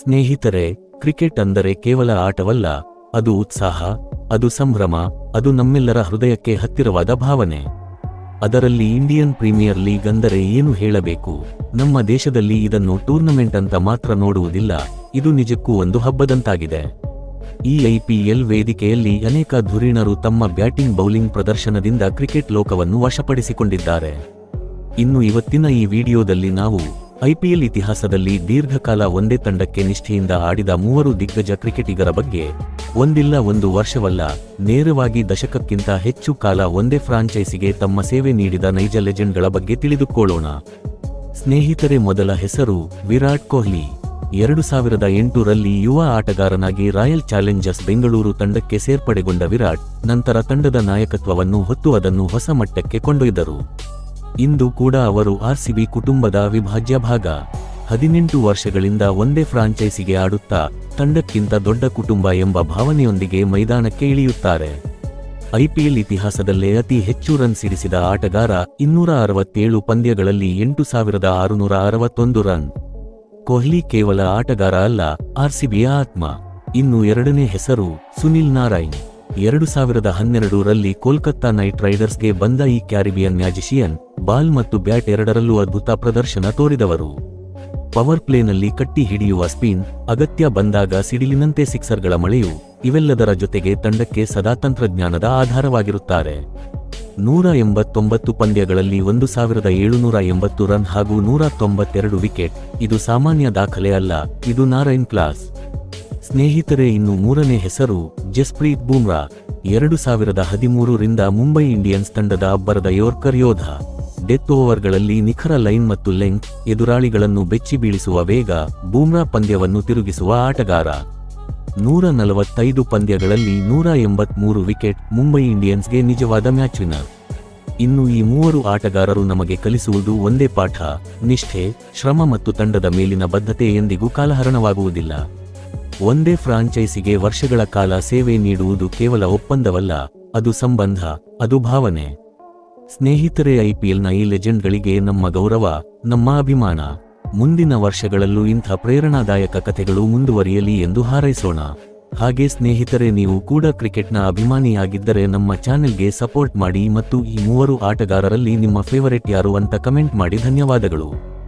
ಸ್ನೇಹಿತರೆ, ಕ್ರಿಕೆಟ್ ಅಂದರೆ ಕೇವಲ ಆಟವಲ್ಲ, ಅದು ಉತ್ಸಾಹ, ಅದು ಸಂಭ್ರಮ, ಅದು ನಮ್ಮೆಲ್ಲರ ಹೃದಯಕ್ಕೆ ಹತ್ತಿರವಾದ ಭಾವನೆ. ಅದರಲ್ಲಿ ಇಂಡಿಯನ್ ಪ್ರೀಮಿಯರ್ ಲೀಗ್ ಅಂದರೆ ಏನು ಹೇಳಬೇಕು? ನಮ್ಮ ದೇಶದಲ್ಲಿ ಇದನ್ನು ಟೂರ್ನಮೆಂಟ್ ಅಂತ ಮಾತ್ರ ನೋಡುವುದಿಲ್ಲ, ಇದು ನಿಜಕ್ಕೂ ಒಂದು ಹಬ್ಬದಂತಾಗಿದೆ. ಈ ಐಪಿಎಲ್ ವೇದಿಕೆಯಲ್ಲಿ ಅನೇಕ ಧುರೀಣರು ತಮ್ಮ ಬ್ಯಾಟಿಂಗ್ ಬೌಲಿಂಗ್ ಪ್ರದರ್ಶನದಿಂದ ಕ್ರಿಕೆಟ್ ಲೋಕವನ್ನು ವಶಪಡಿಸಿಕೊಂಡಿದ್ದಾರೆ. ಇನ್ನು ಇವತ್ತಿನ ಈ ವಿಡಿಯೋದಲ್ಲಿ ನಾವು ಐಪಿಎಲ್ ಇತಿಹಾಸದಲ್ಲಿ ದೀರ್ಘಕಾಲ ಒಂದೇ ತಂಡಕ್ಕೆ ನಿಷ್ಠೆಯಿಂದ ಆಡಿದ ಮೂವರು ದಿಗ್ಗಜ ಕ್ರಿಕೆಟಿಗರ ಬಗ್ಗೆ ಒಂದಿಲ್ಲ ಒಂದು ವರ್ಷವಲ್ಲ, ನೇರವಾಗಿ ದಶಕಕ್ಕಿಂತ ಹೆಚ್ಚು ಕಾಲ ಒಂದೇ ಫ್ರಾಂಚೈಸಿಗೆ ತಮ್ಮ ಸೇವೆ ನೀಡಿದ ನೈಜ ಲೆಜೆಂಡ್ಗಳ ಬಗ್ಗೆ ತಿಳಿದುಕೊಳ್ಳೋಣ. ಸ್ನೇಹಿತರೆ, ಮೊದಲ ಹೆಸರು ವಿರಾಟ್ ಕೊಹ್ಲಿ. ಎರಡು ಸಾವಿರದ ಎಂಟರಲ್ಲಿ ಯುವ ಆಟಗಾರನಾಗಿ ರಾಯಲ್ ಚಾಲೆಂಜರ್ಸ್ ಬೆಂಗಳೂರು ತಂಡಕ್ಕೆ ಸೇರ್ಪಡೆಗೊಂಡ ವಿರಾಟ್, ನಂತರ ತಂಡದ ನಾಯಕತ್ವವನ್ನು ಹೊತ್ತು ಅದನ್ನು ಹೊಸ ಮಟ್ಟಕ್ಕೆ ಕೊಂಡೊಯ್ದರು. ಇಂದು ಕೂಡ ಅವರು ಆರ್ಸಿಬಿ ಕುಟುಂಬದ ಅವಿಭಾಜ್ಯ ಭಾಗ. ಹದಿನೆಂಟು ವರ್ಷಗಳಿಂದ ಒಂದೇ ಫ್ರಾಂಚೈಸಿಗೆ ಆಡುತ್ತಾ ತಂಡಕ್ಕಿಂತ ದೊಡ್ಡ ಕುಟುಂಬ ಎಂಬ ಭಾವನೆಯೊಂದಿಗೆ ಮೈದಾನಕ್ಕೆ ಇಳಿಯುತ್ತಾರೆ. ಐಪಿಎಲ್ ಇತಿಹಾಸದಲ್ಲೇ ಅತಿ ಹೆಚ್ಚು ರನ್ ಸಿಡಿಸಿದ ಆಟಗಾರ ಇನ್ನೂರ ಅರವತ್ತೇಳು ಪಂದ್ಯಗಳಲ್ಲಿ ಎಂಟು ಸಾವಿರದ ಆರುನೂರ ಅರವತ್ತೊಂದು ರನ್. ಕೊಹ್ಲಿ ಕೇವಲ ಆಟಗಾರ ಅಲ್ಲ, ಆರ್ಸಿಬಿಯ ಆತ್ಮ. ಇನ್ನು ಎರಡನೇ ಹೆಸರು ಸುನಿಲ್ ನಾರಾಯಣ್. ಎರಡು ಸಾವಿರದ ಹನ್ನೆರಡರಲ್ಲಿ ಕೋಲ್ಕತ್ತಾ ನೈಟ್ ರೈಡರ್ಸ್ಗೆ ಬಂದ ಈ ಕ್ಯಾರಿಬಿಯನ್ ಮ್ಯಾಜಿಷಿಯನ್ ಬಾಲ್ ಮತ್ತು ಬ್ಯಾಟ್ ಎರಡರಲ್ಲೂ ಅದ್ಭುತ ಪ್ರದರ್ಶನ ತೋರಿದವರು. ಪವರ್ ಪ್ಲೇನಲ್ಲಿ ಕಟ್ಟಿ ಹಿಡಿಯುವ ಸ್ಪಿನ್, ಅಗತ್ಯ ಬಂದಾಗ ಸಿಡಿಲಿನಂತೆ ಸಿಕ್ಸರ್ಗಳ ಮಳೆಯು, ಇವೆಲ್ಲದರ ಜೊತೆಗೆ ತಂಡಕ್ಕೆ ಸದಾ ತಂತ್ರಜ್ಞಾನದ ಆಧಾರವಾಗಿರುತ್ತಾರೆ. ನೂರ ಎಂಬತ್ತೊಂಬತ್ತು ಪಂದ್ಯಗಳಲ್ಲಿ ಒಂದು ಸಾವಿರದ ಏಳುನೂರ ಎಂಬತ್ತು ರನ್ ಹಾಗೂ ನೂರ ತೊಂಬತ್ತೆರಡು ವಿಕೆಟ್, ಇದು ಸಾಮಾನ್ಯ ದಾಖಲೆ ಅಲ್ಲ, ಇದು ನಾರಾಯಣ್ ಕ್ಲಾಸ್. ಸ್ನೇಹಿತರೆ, ಇನ್ನು ಮೂರನೇ ಹೆಸರು ಜಸ್ಪ್ರೀತ್ ಬೂಮ್ರಾ, ಎರಡು ಸಾವಿರದ ಹದಿಮೂರರಿಂದ ಮುಂಬೈ ಇಂಡಿಯನ್ಸ್ ತಂಡದ ಅಬ್ಬರದ ಯೋರ್ಕರ್ ಯೋಧ. ಡೆತ್ ಓವರ್ಗಳಲ್ಲಿ ನಿಖರ ಲೈನ್ ಮತ್ತು ಲೆಂಗ್ ಎದುರಾಳಿಗಳನ್ನು ಬೆಚ್ಚಿ ಬೀಳಿಸುವ ವೇಗ, ಬೂಮ್ರಾ ಪಂದ್ಯವನ್ನು ತಿರುಗಿಸುವ ಆಟಗಾರ. ನೂರ ನಲವತ್ತೈದು ಪಂದ್ಯಗಳಲ್ಲಿ ನೂರ ಎಂಬತ್ಮೂರು ವಿಕೆಟ್, ಮುಂಬೈ ಇಂಡಿಯನ್ಸ್ಗೆ ನಿಜವಾದ ಮ್ಯಾಚ್ ವಿನರ್ ಇನ್ನು ಈ ಮೂವರು ಆಟಗಾರರು ನಮಗೆ ಕಲಿಸುವುದು ಒಂದೇ ಪಾಠ, ನಿಷ್ಠೆ, ಶ್ರಮ ಮತ್ತು ತಂಡದ ಮೇಲಿನ ಬದ್ಧತೆ ಎಂದಿಗೂ ಕಾಲಹರಣವಾಗುವುದಿಲ್ಲ. ಒಂದೇ ಫ್ರಾಂಚೈಸಿಗೆ ವರ್ಷಗಳ ಕಾಲ ಸೇವೆ ನೀಡುವುದು ಕೇವಲ ಒಪ್ಪಂದವಲ್ಲ, ಅದು ಸಂಬಂಧ, ಅದು ಭಾವನೆ. ಸ್ನೇಹಿತರೆ ಐಪಿಎಲ್ನ ಈ ಲೆಜೆಂಡ್ಗಳಿಗೆ ನಮ್ಮ ಗೌರವ, ನಮ್ಮ ಅಭಿಮಾನ. ಮುಂದಿನ ವರ್ಷಗಳಲ್ಲೂ ಇಂಥ ಪ್ರೇರಣಾದಾಯಕ ಕಥೆಗಳು ಮುಂದುವರಿಯಲಿ ಎಂದು ಹಾರೈಸೋಣ. ಹಾಗೆ ಸ್ನೇಹಿತರೆ, ನೀವು ಕೂಡ ಕ್ರಿಕೆಟ್ನ ಅಭಿಮಾನಿಯಾಗಿದ್ದರೆ ನಮ್ಮ ಚಾನೆಲ್ಗೆ ಸಪೋರ್ಟ್ ಮಾಡಿ ಮತ್ತು ಈ ಮೂವರು ಆಟಗಾರರಲ್ಲಿ ನಿಮ್ಮ ಫೇವರೆಟ್ ಯಾರು ಅಂತ ಕಮೆಂಟ್ ಮಾಡಿ ಧನ್ಯವಾದಗಳು.